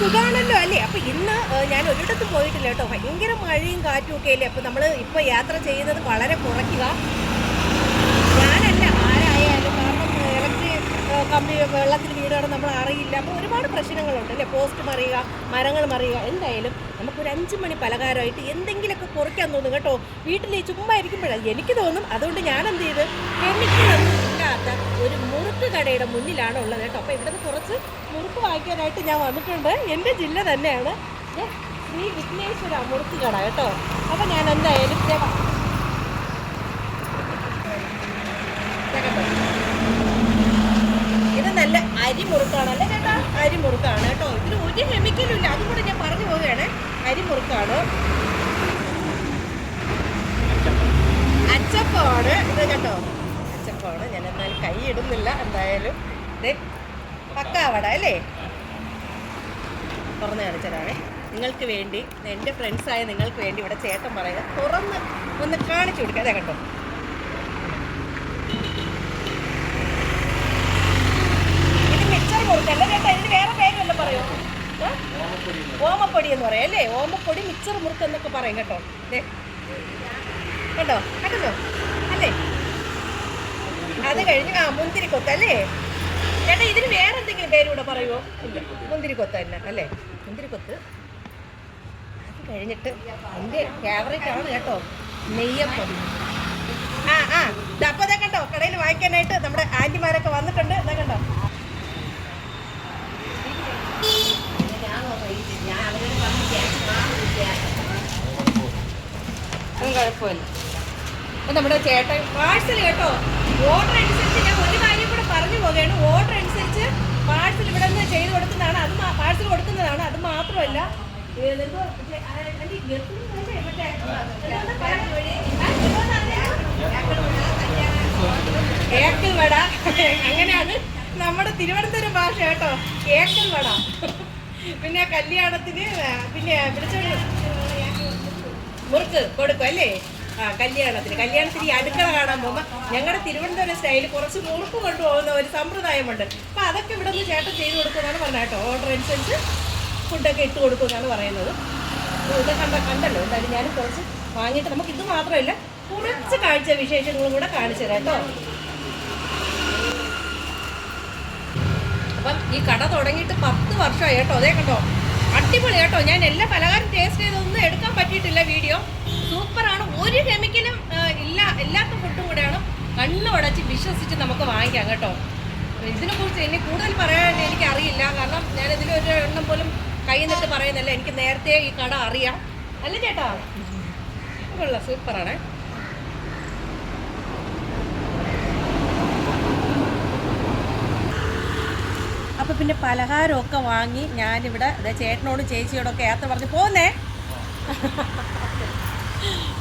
സുഖാണല്ലോ അല്ലേ? അപ്പൊ ഇന്ന് ഞാൻ ഒരിടത്തും പോയിട്ടില്ല കേട്ടോ. ഭയങ്കര മഴയും കാറ്റും ഒക്കെ അല്ലേ? അപ്പൊ നമ്മൾ ഇപ്പോൾ യാത്ര ചെയ്യുന്നത് വളരെ കുറയ്ക്കുക. ഞാനല്ല ആരായാലും കാരണം ഇലക്ട്രിക് കമ്പി വെള്ളത്തിൽ വീടാണ് നമ്മൾ അറിയില്ല. അപ്പോൾ ഒരുപാട് പ്രശ്നങ്ങളുണ്ട് അല്ലേ? പോസ്റ്റ് മറിയുക മരങ്ങൾ മറിയുക. എന്തായാലും നമുക്കൊരു അഞ്ച് മണി പലഹാരമായിട്ട് എന്തെങ്കിലുമൊക്കെ കുറയ്ക്കാൻ തോന്നും കേട്ടോ. വീട്ടിൽ ചുമ്മാ ഇരിക്കുമ്പോഴാണ് എനിക്ക് തോന്നും അതുകൊണ്ട് ഞാൻ എന്ത് ചെയ്ത് കെമിക്കലൊന്നും ഇല്ലാത്ത ഒരു മുറുക്ക് കടയുടെ മുന്നിലാണ് ഉള്ളത് കേട്ടോ. അപ്പോൾ ഇവിടുന്ന് കുറച്ച് മുറുക്ക് വാങ്ങിക്കാനായിട്ട് ഞാൻ വന്നിട്ടുണ്ട്. എന്റെ ജില്ല തന്നെയാണ്. ശ്രീ വിഘ്നേശ്വര മുറുക്ക് കട കേട്ടോ. അപ്പോൾ ഞാൻ എന്തായാലും? ഇത് നല്ല അരിമുറുക്കാണ് അല്ലേ ചേട്ടാ? അരിമുറുക്കാണ് കേട്ടോ. ഇതിന് ഒരു കെമിക്കലും ഇല്ല. അതും കൂടെ ഞാൻ പറഞ്ഞു പോവുകയാണ്. അരിമുറുക്കാണ് അച്ചപ്പമാണ് ഇത് കേട്ടോ കൈ ഇടുന്നില്ല എന്തായാലും ഇത് പക്കാവട അല്ലേ? തുറന്ന് കാണിച്ചതാണേ. നിങ്ങൾക്ക് വേണ്ടി എന്റെ ഫ്രണ്ട്സായ നിങ്ങൾക്ക് വേണ്ടി ഇവിടെ ചേട്ടൻ പറയുക തുറന്ന് ഒന്ന് കാണിച്ചു കൊടുക്കുക അതെ കണ്ടോ? ഇത് മിച്ചർ മുറുക്കല്ല ചേട്ടാ ഇതിന് വേറെ പേര് വല്ല പറയോ? ഓമപ്പൊടി എന്ന് പറയാം അല്ലേ? ഓമപ്പൊടി മിച്ചർ മുറുക്ക് എന്നൊക്കെ പറയും കേട്ടോ. ദേ. കണ്ടോ? കണ്ടല്ലോ? അല്ലേ? അത് കഴിഞ്ഞ് ആ മുന്തിരി കൊത്ത അല്ലേ? ചേട്ടാ ഇതിന് വേറെ എന്തെങ്കിലും പേര് കൂടെ പറയുമോ ഇല്ല കൊത്ത തന്നെ അല്ലേ? മുന്തിരി കൊത്ത്. അത് കഴിഞ്ഞിട്ട് എന്റെ ഫേവറേറ്റ് ആണ് കേട്ടോ നെയ്യപ്പം. ആ ആ അപ്പൊ ഇതാ കണ്ടോ കടയിൽ വാങ്ങിക്കാനായിട്ട് നമ്മുടെ ആന്റിമാരൊക്കെ വന്നിട്ടുണ്ട്. ഇതാ കണ്ടോ? കുഴപ്പമില്ല. അപ്പൊ നമ്മുടെ ചേട്ടൻ പാഴ്സൽ കേട്ടോ. ഓർഡർ അനുസരിച്ച് ഞാൻ ഒരു കാര്യം കൂടെ പറഞ്ഞു പോവുകയാണ്. ഓർഡർ അനുസരിച്ച് പാഴ്സൽ ഇവിടെ നിന്ന് ചെയ്ത് കൊടുക്കുന്നതാണ്. അത് പാഴ്സൽ കൊടുക്കുന്നതാണ്. അത് മാത്രമല്ല? ഏക്കൽ അങ്ങനെയാണ് നമ്മുടെ തിരുവനന്തപുരം ഭാഷ കേട്ടോ. ഏക്കൽ വട പിന്നെ കല്യാണത്തിന് പിന്നെ വിളിച്ചോണ്ട് മുറുക്ക് കൊടുക്കും അല്ലേ? ആ കല്യാണത്തിന്. കല്യാണത്തിന് ഈ അടുക്കള കാണാൻ പോകുമ്പോൾ ഞങ്ങളുടെ തിരുവനന്തപുരം സ്റ്റൈലിൽ കുറച്ച് മുറുക്ക് കൊണ്ടുപോകുന്ന ഒരു സമ്പ്രദായമുണ്ട്. അപ്പം അതൊക്കെ ഇവിടെ നിന്ന് ചേട്ടൻ ചെയ്ത് കൊടുക്കുമെന്നാണ് പറഞ്ഞത് കേട്ടോ. ഓർഡർ അനുസരിച്ച് ഫുഡൊക്കെ ഇട്ട് കൊടുക്കുമെന്നാണ് പറയുന്നത്. ഇത് കണ്ട കണ്ടല്ലോ. എന്തായാലും ഞാൻ കുറച്ച് വാങ്ങിയിട്ട് നമുക്ക് ഇത് മാത്രമല്ല കുറച്ച് കാഴ്ച വിശേഷങ്ങളും കൂടെ കാണിച്ചു തരാം കേട്ടോ. അപ്പം ഈ കട തുടങ്ങിയിട്ട് പത്ത് വർഷമായി കേട്ടോ. അതേ കണ്ടോ? അടിപൊളി കേട്ടോ. ഞാൻ എല്ലാ പലഹാരം ടേസ്റ്റ് ചെയ്തൊന്നും എടുക്കാൻ പറ്റിയിട്ടില്ല വീഡിയോ സൂപ്പറാണ് ഒരു കെമിക്കലും ആ, ഇല്ല ഇല്ലാത്ത ഫുഡും കൂടെയാണ് കണ്ണു അടച്ച് വിശ്വസിച്ച് നമുക്ക് വാങ്ങിക്കാം കേട്ടോ. ഇതിനെക്കുറിച്ച് ഇനി കൂടുതൽ പറയാൻ എനിക്ക് അറിയില്ല കാരണം ഞാൻ ഇതിൽ ഒരു എണ്ണം പോലും കൈ നിന്നിട്ട് പറയുന്നില്ല. എനിക്ക് നേരത്തെ ഈ കട അറിയാം. അല്ലേ ചേട്ടാ? കൊള്ളാം സൂപ്പറാണ്. അപ്പോൾ പിന്നെ പലഹാരമൊക്കെ വാങ്ങി ഞാനിവിടെ ചേട്ടനോടും ചേച്ചിയോടൊക്കെ യാത്ര പറഞ്ഞ് പോന്നേ.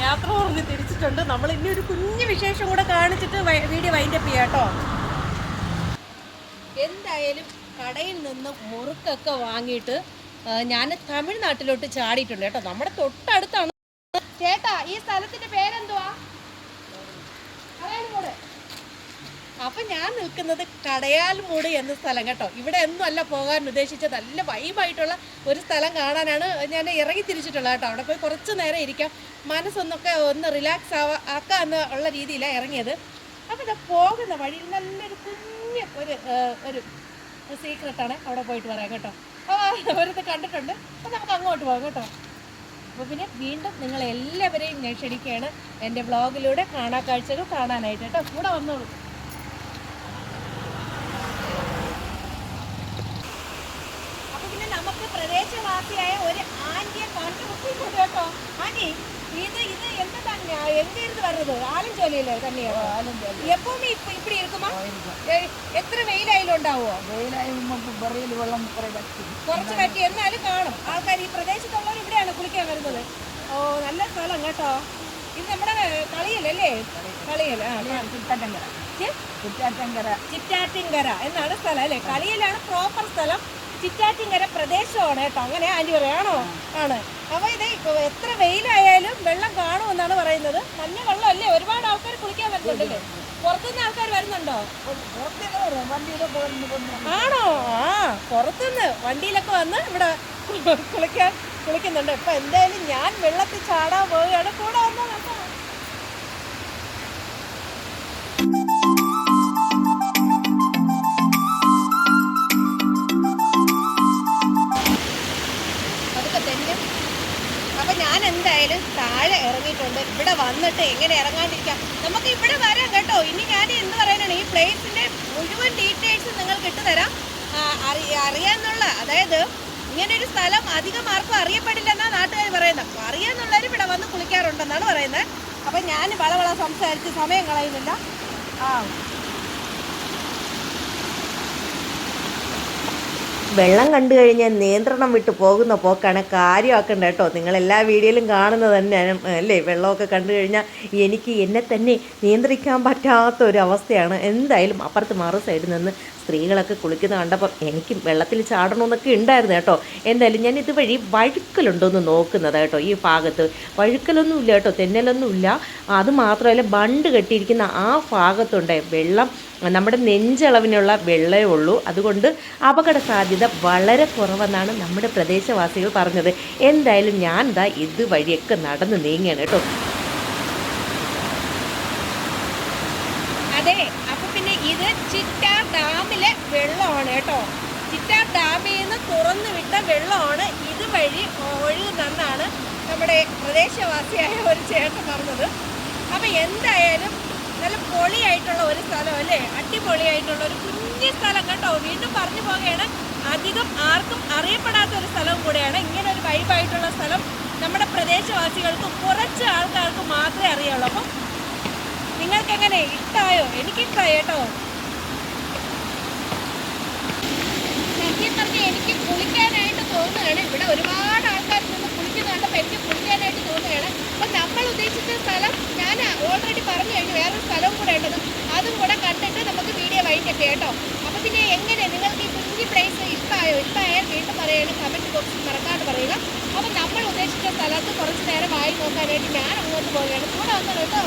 യാത്ര പറഞ്ഞ് തിരിച്ചിട്ടുണ്ട്. നമ്മൾ ഇനി ഒരു കുഞ്ഞു വിശേഷം കൂടെ കാണിച്ചിട്ട് വീഡിയോ വൈൻഡപ്പ് ചെയ്യാം കേട്ടോ. എന്തായാലും കടയിൽ നിന്ന് മുറുക്കൊക്കെ വാങ്ങിയിട്ട് ഞാൻ തമിഴ്നാട്ടിലോട്ട് ചാടിയിട്ടുണ്ട് കേട്ടോ. നമ്മുടെ തൊട്ടടുത്താണ്. ചേട്ടാ ഈ സ്ഥലത്തിന്റെ പേരെന്തുവാ? അപ്പൊ ഞാൻ നിൽക്കുന്നത് കടയാൽമൂട് എന്ന സ്ഥലം കേട്ടോ. ഇവിടെ ഒന്നും അല്ല പോകാൻ ഉദ്ദേശിച്ചത്. നല്ല വൈബായിട്ടുള്ള ഒരു സ്ഥലം കാണാനാണ് ഞാൻ ഇറങ്ങി തിരിച്ചിട്ടുള്ളത് കേട്ടോ. അവിടെ പോയി കുറച്ച് നേരം ഇരിക്കാം. മനസ്സൊന്നൊക്കെ ഒന്ന് റിലാക്സ് ആവാ ആക്കുക എന്ന് ഉള്ള രീതിയിലാണ് ഇറങ്ങിയത്. അപ്പോൾ ഇതാ പോകുന്ന വഴിയിൽ നല്ലൊരു കുഞ്ഞ് ഒരു ഒരു സീക്രട്ടാണ് അവിടെ പോയിട്ട് പറയാം കേട്ടോ. അപ്പോൾ കണ്ടിട്ടുണ്ട്. അപ്പോൾ നമുക്ക് അങ്ങോട്ട് പോകാം കേട്ടോ. അപ്പോൾ പിന്നെ വീണ്ടും നിങ്ങളെല്ലാവരെയും ഞാൻ ക്ഷണിക്കുകയാണ്. എന്റെ ബ്ലോഗിലൂടെ കാണാ കാഴ്ചകൾ കാണാനായിട്ട് കേട്ടോ. കൂടെ വന്നോളൂ അപ്പൊ പിന്നെ നമുക്ക് പ്രദേശവാസിയായ ഒരു ആന്റിയെ കണ്ടുമുട്ടിയിട്ടുണ്ട് കേട്ടോ. ആന്റി ഇത് ഇത് എന്താണ് എങ്കിരുന്ന് വരുന്നത് ആലഞ്ചോലിയല്ലേ തന്നെയോ? എപ്പോഴും ഇപ്പൊ ഇപ്പടി ഇരിക്കുമോ ഏ- എത്ര വെയിലായാലും ഉണ്ടാവോ വെള്ളം കുറച്ച് പറ്റി. എന്നാലും കാണും. ആൾക്കാർ ഈ പ്രദേശത്തുള്ളവർ ഇവിടെയാണ് കുളിക്കാൻ വരുന്നത്. ഓ നല്ല സ്ഥലം കേട്ടോ. ഇത് നമ്മുടെ കളിയല്ലേ ആ ഛെ, കുറ്റാറ്റങ്കര ചിറ്റാറ്റിങ്കര. എന്നാണ് സ്ഥലം അല്ലേ? കളിയിലാണ് പ്രോപ്പർ സ്ഥലം. ചിറ്റാറ്റിങ്കര പ്രദേശമാണ് കേട്ടോ. അങ്ങനെ ആന്റി പറയാണോ ആണ്? അപ്പോൾ ഇത് എത്ര വെയിലായാലും വെള്ളം കാണുമെന്നാണ് പറയുന്നത്. നല്ല വെള്ളമല്ലേ? ഒരുപാട് ആൾക്കാർ കുളിക്കാൻ വരുന്നുണ്ടല്ലേ? പുറത്തുനിന്ന് ആൾക്കാർ വരുന്നുണ്ടോ? ആണോ? ആ പുറത്തുനിന്ന് വണ്ടിയിലൊക്കെ വന്ന് ഇവിടെ കുളിക്കാൻ കുളിക്കുന്നുണ്ട്. ഇപ്പം എന്തായാലും ഞാൻ വെള്ളത്തിൽ ചാടാൻ പോവുകയാണ്. കൂടെ വന്നോ. എന്തായാലും താഴെ ഇറങ്ങിയിട്ടുണ്ട്. ഇവിടെ വന്നിട്ട് എങ്ങനെ ഇറങ്ങാണ്ടിരിക്കാം? നമുക്ക് ഇവിടെ വരാം കേട്ടോ. ഇനി ഞാൻ എന്ത് പറയാനാണ്? ഈ പ്ലേസിന്റെ മുഴുവൻ ഡീറ്റെയിൽസ് നിങ്ങൾക്ക് ഇട്ടുതരാം അറിയാന്നുള്ള അതായത് ഇങ്ങനൊരു സ്ഥലം അധികം ആർക്കും അറിയപ്പെടില്ലെന്നാണ് നാട്ടുകാർ പറയുന്നത്. അപ്പൊ അറിയാന്നുള്ളവർ ഇവിടെ വന്ന് കുളിക്കാറുണ്ടെന്നാണ് പറയുന്നത്. അപ്പൊ ഞാൻ വളവള സംസാരിച്ച് സമയം കളയുന്നില്ല. ആ. വെള്ളം കണ്ടു കഴിഞ്ഞാൽ നിയന്ത്രണം വിട്ട് പോകുന്ന പോക്കാണ് കാര്യമാക്കേണ്ട കേട്ടോ. നിങ്ങൾ എല്ലാ വീഡിയോയിലും കാണുന്നത് തന്നെയാണ് അല്ലേ? വെള്ളമൊക്കെ കണ്ടു കഴിഞ്ഞാൽ എനിക്ക് എന്നെ തന്നെ നിയന്ത്രിക്കാൻ പറ്റാത്ത ഒരു അവസ്ഥയാണ്. എന്തായാലും അപ്പുറത്ത് മറു സൈഡിൽ നിന്ന് സ്ത്രീകളൊക്കെ കുളിക്കുന്ന കണ്ടപ്പോൾ എനിക്ക് വെള്ളത്തിൽ ചാടണമെന്നൊക്കെ ഉണ്ടായിരുന്നു കേട്ടോ. എന്തായാലും ഞാൻ ഇതുവഴി വഴുക്കലുണ്ടോ എന്ന് നോക്കുന്നത് കേട്ടോ ഈ ഭാഗത്ത്. വഴുക്കലൊന്നും ഇല്ല കേട്ടോ തെന്നലൊന്നും ഇല്ല. അത് മാത്രമല്ല ബണ്ട് കെട്ടിയിരിക്കുന്ന ആ ഭാഗത്തുണ്ട് വെള്ളം. നമ്മുടെ നെഞ്ചളവിനുള്ള വെള്ളമേ ഉള്ളൂ. അതുകൊണ്ട് അപകട സാധ്യത വളരെ കുറവെന്നാണ് നമ്മുടെ പ്രദേശവാസികൾ പറഞ്ഞത്. എന്തായാലും ഞാൻ ഇതാ ഇതുവഴിയൊക്കെ നടന്ന് നീങ്ങിയാണ് കേട്ടോ. അതെ അപ്പൊ ഇത് ചിറ്റാർ ഡാമിലെ വെള്ളമാണ് കേട്ടോ. ചിറ്റാർ ഡാമിൽ നിന്ന് തുറന്നു വിട്ട വെള്ളമാണ് ഇതുവഴി ഒഴുകുന്നെന്നാണ് നമ്മുടെ പ്രദേശവാസിയായ ഒരു ചേട്ടൻ പറഞ്ഞത്. അപ്പം എന്തായാലും നല്ല പൊളിയായിട്ടുള്ള ഒരു സ്ഥലം അല്ലേ? അടിപൊളിയായിട്ടുള്ള ഒരു കുഞ്ഞു സ്ഥലം കേട്ടോ. വീണ്ടും പറഞ്ഞു പോകുകയാണ് അധികം ആർക്കും അറിയപ്പെടാത്ത ഒരു സ്ഥലം കൂടെയാണ്. ഇങ്ങനെ ഒരു വൈബായിട്ടുള്ള സ്ഥലം നമ്മുടെ പ്രദേശവാസികൾക്ക് കുറച്ച് ആൾക്കാർക്ക് മാത്രമേ അറിയുള്ളൂ അപ്പം നിങ്ങൾക്ക് എങ്ങനെ ഇഷ്ടമായോ എനിക്ക് ഇഷ്ടമായി കേട്ടോ. സത്യം പറഞ്ഞ എനിക്ക് കുളിക്കാനായിട്ട് തോന്നുകയാണ്. ഇവിടെ ഒരുപാട് ആൾക്കാർ നിന്ന് കുളിക്കുന്ന കണ്ടപ്പോൾ എനിക്ക് കുളിക്കാനായിട്ട് തോന്നുകയാണ്. അപ്പം നമ്മൾ ഉദ്ദേശിച്ച സ്ഥലം ഞാൻ ഓൾറെഡി പറഞ്ഞു കഴിഞ്ഞു. വേറൊരു സ്ഥലവും കൂടെ ഉണ്ടത് അതും കൂടെ കണ്ടിട്ട് നമുക്ക് വീഡിയോ വൈകിട്ട് കേട്ടോ. അപ്പം പിന്നെ എങ്ങനെ നിങ്ങൾക്ക് ഈ കുഞ്ഞി പ്ലേസ് ഇഷ്ടമായോ ഇഷ്ടമായാൽ വീണ്ടും പറയുകയാണ്. കമന്റ് ബോക്സിൽ മറക്കാണ്ട് പറയുക. അപ്പം നമ്മൾ ഉദ്ദേശിച്ച സ്ഥലത്ത് കുറച്ച് നേരം വായി നോക്കാനായിട്ട് ഞാൻ അങ്ങോട്ട് പോവുകയാണ്. കൂടെ വന്നു കേട്ടോ.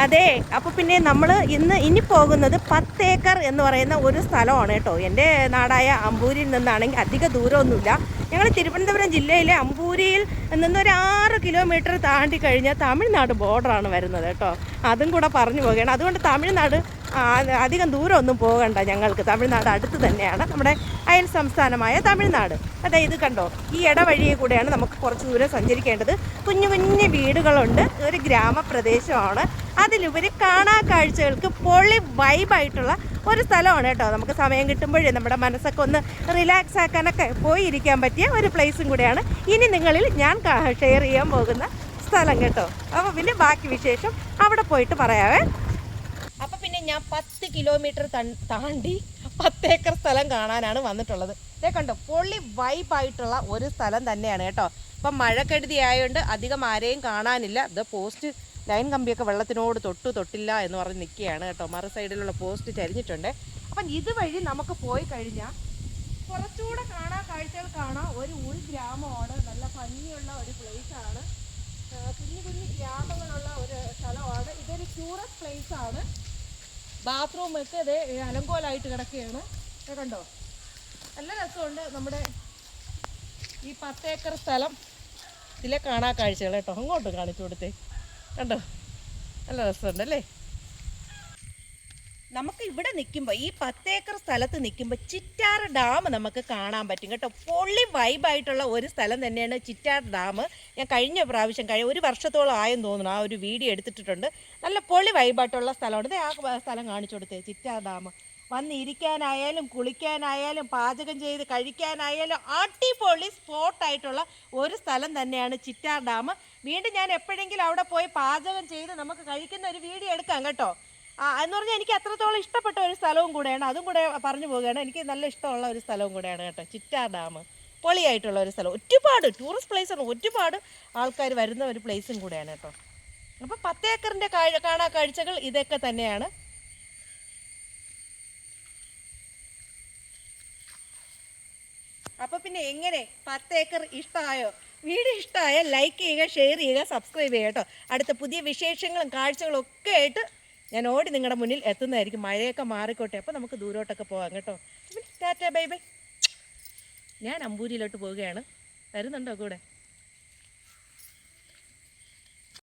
അതെ അപ്പോൾ പിന്നെ നമ്മൾ ഇന്ന് ഇനി പോകുന്നത് പത്ത് ഏക്കർ എന്ന് പറയുന്ന ഒരു സ്ഥലമാണ് കേട്ടോ. എന്റെ നാടായ അമ്പൂരിൽ നിന്നാണെങ്കിൽ അധിക ദൂരമൊന്നുമില്ല. ഞങ്ങൾ തിരുവനന്തപുരം ജില്ലയിലെ അമ്പൂരിയിൽ നിന്ന് ഒരു ആറ് കിലോമീറ്റർ താണ്ടി കഴിഞ്ഞാൽ തമിഴ്നാട് ബോർഡറാണ് വരുന്നത് കേട്ടോ. അതും കൂടെ പറഞ്ഞു പോകുകയാണ് അതുകൊണ്ട് തമിഴ്നാട് അധികം ദൂരമൊന്നും പോകണ്ട ഞങ്ങൾക്ക്. തമിഴ്നാട് അടുത്ത് തന്നെയാണ് നമ്മുടെ അയൽ സംസ്ഥാനമായ തമിഴ്നാട്. അതെ ഇത് കണ്ടോ? ഈ ഇടവഴിയെ കൂടെയാണ് നമുക്ക് കുറച്ച് ദൂരം സഞ്ചരിക്കേണ്ടത്. കുഞ്ഞു കുഞ്ഞു വീടുകളുണ്ട്. ഒരു ഗ്രാമപ്രദേശമാണ്. അതിലുപരി കാണാ കാഴ്ചകൾക്ക് പൊളി വൈബായിട്ടുള്ള ഒരു സ്ഥലമാണ് കേട്ടോ. നമുക്ക് സമയം കിട്ടുമ്പോഴേ നമ്മുടെ മനസ്സൊക്കെ ഒന്ന് റിലാക്സ് ആക്കാനൊക്കെ പോയി ഇരിക്കാൻ പറ്റിയ ഒരു പ്ലേസും കൂടെയാണ് ഇനി നിങ്ങളിൽ ഞാൻ ഷെയർ ചെയ്യാൻ പോകുന്ന സ്ഥലം കേട്ടോ. അപ്പോൾ പിന്നെ ബാക്കി വിശേഷം അവിടെ പോയിട്ട് പറയാവേ. അപ്പോൾ പിന്നെ ഞാൻ പത്ത് കിലോമീറ്റർ താണ്ടി പത്ത് ഏക്കർ സ്ഥലം കാണാനാണ് വന്നിട്ടുള്ളത്. ഇതേ കണ്ടോ പൊള്ളി വൈബായിട്ടുള്ള ഒരു സ്ഥലം തന്നെയാണ് കേട്ടോ. അപ്പം മഴക്കെടുതി ആയതുകൊണ്ട് അധികം ആരെയും കാണാനില്ല. ഇത് പോസ്റ്റ് ലൈൻ കമ്പിയൊക്കെ വെള്ളത്തിനോട് തൊട്ട് തൊട്ടില്ല എന്ന് പറഞ്ഞ് നിൽക്കുകയാണ് കേട്ടോ. മറു സൈഡിലുള്ള പോസ്റ്റ് ചരിഞ്ഞിട്ടുണ്ട്. അപ്പം ഇതുവഴി നമുക്ക് പോയി കഴിഞ്ഞാൽ കുറച്ചുകൂടെ കാണാൻ കാഴ്ചകൾ കാണാം. ഒരു ഉൾഗ്രാമമാണ് നല്ല ഭംഗിയുള്ള ഒരു ആണ്. കുഞ്ഞു കുഞ്ഞു ഗ്രാമങ്ങളുള്ള ഒരു സ്ഥലമാണ്. ഇതൊരു ടൂറിസ്റ്റ് പ്ലേസ് ആണ്. ബാത്റൂം ഒക്കെ ഇത് അലങ്കോലായിട്ട് കിടക്കുകയാണ്. കേട്ടോ നല്ല രസമുണ്ട് നമ്മുടെ ഈ പത്തേക്കർ സ്ഥലം. ഇതിലെ കാണാ കാഴ്ചകൾ കേട്ടോ. അങ്ങോട്ട് കാണിച്ചു കൊടുത്തേ. കണ്ടോ? നല്ല രസമുണ്ട് അല്ലേ നമുക്ക് ഇവിടെ നിൽക്കുമ്പോൾ ഈ പത്തേക്കർ സ്ഥലത്ത് നിൽക്കുമ്പോൾ ചിറ്റാർ ഡാം നമുക്ക് കാണാൻ പറ്റും കേട്ടോ. പൊള്ളി വൈബായിട്ടുള്ള ഒരു സ്ഥലം തന്നെയാണ് ചിറ്റാർ ഡാം. ഞാൻ കഴിഞ്ഞ പ്രാവശ്യം കഴിഞ്ഞ ഒരു വർഷത്തോളം ആയെന്ന് തോന്നുന്നു ആ ഒരു വീഡിയോ എടുത്തിട്ടുണ്ട് നല്ല പൊള്ളി വൈബായിട്ടുള്ള സ്ഥലമാണ്. ആ സ്ഥലം കാണിച്ചു കൊടുത്തേ ചിറ്റാർ ഡാം. വന്നിരിക്കാനായാലും കുളിക്കാനായാലും പാചകം ചെയ്ത് കഴിക്കാനായാലും അടിപൊളി സ്പോട്ടായിട്ടുള്ള ഒരു സ്ഥലം തന്നെയാണ് ചിറ്റാർ ഡാം. വീണ്ടും ഞാൻ എപ്പോഴെങ്കിലും അവിടെ പോയി പാചകം ചെയ്ത് നമുക്ക് കഴിക്കുന്ന ഒരു വീഡിയോ എടുക്കാം കേട്ടോ. എന്ന് പറഞ്ഞാൽ എനിക്ക് അത്രത്തോളം ഇഷ്ടപ്പെട്ട ഒരു സ്ഥലവും കൂടെയാണ്. അതും കൂടെ പറഞ്ഞു പോവുകയാണ്. എനിക്ക് നല്ല ഇഷ്ടമുള്ള ഒരു സ്ഥലവും കൂടെയാണ് കേട്ടോ. ചിറ്റാർ ഡാം. പൊളിയായിട്ടുള്ള ഒരു സ്ഥലം. ഒരുപാട് ടൂറിസ്റ്റ് പ്ലേസാണ് ഒരുപാട് ആൾക്കാർ വരുന്ന ഒരു പ്ലേസും കൂടെയാണ് കേട്ടോ. അപ്പം പത്തേക്കറിന്റെ കാണാ കാഴ്ചകൾ ഇതൊക്കെ തന്നെയാണ്. അപ്പോൾ പിന്നെ എങ്ങനെ പത്ത് ഏക്കർ ഇഷ്ടമായോ വീഡിയോ ഇഷ്ടമായ ലൈക്ക് ചെയ്യുക ഷെയർ ചെയ്യുക സബ്സ്ക്രൈബ് ചെയ്യുക കേട്ടോ. അടുത്ത പുതിയ വിശേഷങ്ങളും കാഴ്ചകളും ഒക്കെ ആയിട്ട് ഞാൻ ഓടി നിങ്ങളുടെ മുന്നിൽ എത്തുന്നതായിരിക്കും. മഴയൊക്കെ മാറിക്കോട്ടെ. അപ്പോൾ നമുക്ക് ദൂരോട്ടൊക്കെ പോകാം കേട്ടോ. Tata bye bye. ഞാൻ അമ്പൂരിയിലോട്ട് പോവുകയാണ്. വരുന്നുണ്ടോ കൂടെ?